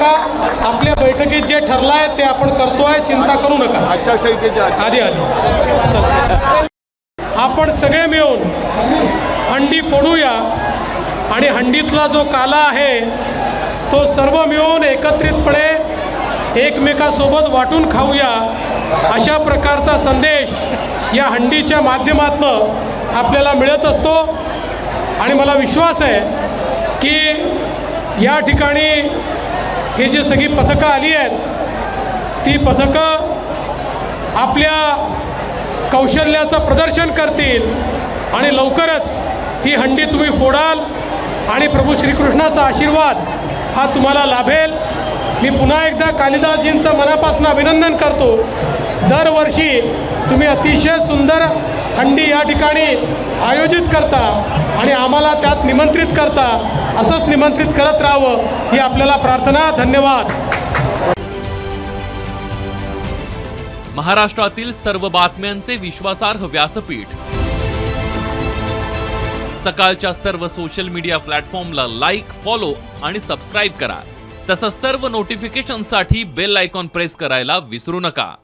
नका. आपल्या बैठकीत जे ठरलं आहे ते आपण करतोय. चिंता करू नका. आचारसंहितेच्या आधी. आधी. आपण सगळे मिळून हंडी फोडूया आणि हंडीतला जो काला आहे तो सर्व मिळून एकत्रितपणे एकमेकासोबत वाटून खाऊया अशा प्रकारचा संदेश या हंडीच्या माध्यमातून आपल्याला मिळत असतो. आणि मला विश्वास आहे की या ठिकाणी हे जे सगळी पथकं आली आहेत ती पथकं आपल्या कौशल्याचं प्रदर्शन करतील आणि लवकरच ही हंडी तुम्ही फोडाल आणि प्रभू श्रीकृष्णाचा आशीर्वाद हा तुम्हाला लाभेल. मी पुन्हा एकदा कालिदासजींचं मनापासून अभिनंदन करतो. दरवर्षी तुम्ही अतिशय सुंदर हंडी या ठिकाणी आयोजित करता आणि आम्हाला त्यात निमंत्रित करता. असंच निमंत्रित करत राहावं ही आपल्याला प्रार्थना. धन्यवाद. महाराष्ट्रातील सर्व बातम्यांचे विश्वासार्ह व्यासपीठ. सकाळच्या सर्व सोशल मीडिया प्लॅटफॉर्मला लाईक फॉलो आणि सबस्क्राईब करा. तसंच सर्व नोटिफिकेशनसाठी बेल आयकॉन प्रेस करायला विसरू नका.